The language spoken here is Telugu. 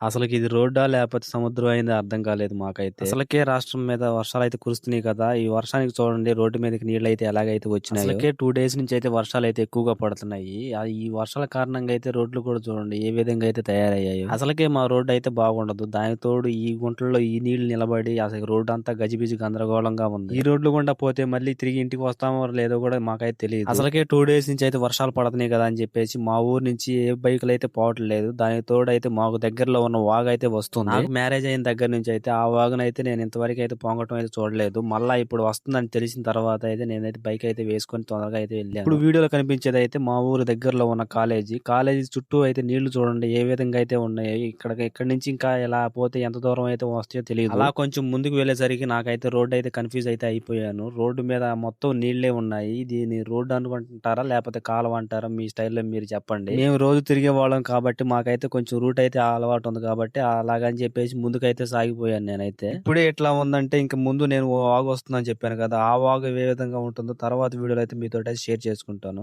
అసలకి ఇది రోడ్డా లేపోతే సముద్రం అయిందో అర్థం కాలేదు మాకైతే. అసలకే రాష్ట్రం మీద వర్షాలయితే కురుస్తున్నాయి కదా! ఈ వర్షానికి చూడండి రోడ్డు మీదకి నీళ్ళయితే ఎలాగైతే వచ్చినాయో. అసలకే 2 డేస్ నుంచి అయితే వర్షాలయితే ఎక్కువగా పడుతున్నాయి. ఈ వర్షాల కారణంగా అయితే రోడ్లు కూడా చూడండి ఏ విధంగా అయితే తయారయ్యాయో. అసలకే మా రోడ్డు అయితే బాగుండదు. దానికి తోడు ఈ గుంటల్లో ఈ నీళ్ళు నిలబడి అసలు రోడ్డు అంతా గజిబిజి గందరగోళంగా ఉంది. ఈ రోడ్లు గుండా పోతే మళ్ళీ తిరిగి ఇంటికి వస్తామో లేదో కూడా మాకైతే తెలీదు. అసలకే 2 డేస్ నుంచి అయితే వర్షాలు పడుతున్నాయి కదా అని చెప్పేసి మా ఊరు నుంచి ఏ బైకులు అయితే పోవట్లేదు. దానికి తోడు అయితే మాకు దగ్గరలో ఉన్న వాగు అయితే వస్తుంది. నాకు మ్యారేజ్ అయిన దగ్గర నుంచి అయితే ఆ వాగునైతే నేను ఇంతవరకు అయితే పొంగటం అయితే చూడలేదు. మళ్ళా ఇప్పుడు వస్తుందని తెలిసిన తర్వాత అయితే నేనైతే బైక్ అయితే వేసుకొని తొందరగా అయితే వెళ్ళాను. ఇప్పుడు వీడియోలో కనిపించేది అయితే మా ఊరు దగ్గరలో ఉన్న కాలేజీ. కాలేజీ చుట్టూ అయితే నీళ్ళు చూడండి ఏ విధంగా అయితే ఉన్నాయో. ఇక్కడ ఇక్కడి నుంచి ఇంకా ఇలా పోతే ఎంత దూరం అయితే వస్తాయో తెలియదు. అలా కొంచెం ముందుకు వెళ్ళేసరికి నాకైతే రోడ్డు అయితే కన్‌ఫ్యూజ్ అయితే అయిపోయాను. రోడ్డు మీద మొత్తం నీళ్ళే ఉన్నాయి. దీన్ని రోడ్డు అనుకుంటారా? లేపోతే కాలువ అంటారా? మీ స్టైల్‌లో మీరు చెప్పండి. మేము రోజు తిరిగేవాళ్ళం కాబట్టి మాకైతే కొంచెం రూట్ అయితే అలవాటు ఉంది కాబట్టి అలాగని చెప్పేసి ముందుకైతే సాగిపోయాను నేనైతే. ఇప్పుడే ఎట్లా ఉందంటే ఇంకా ముందు నేను వాగు వస్తుందని చెప్పాను కదా! ఆ వాగు ఏ విధంగా ఉంటుందో తర్వాత వీడియోలో అయితే మీతో షేర్ చేసుకుంటాను.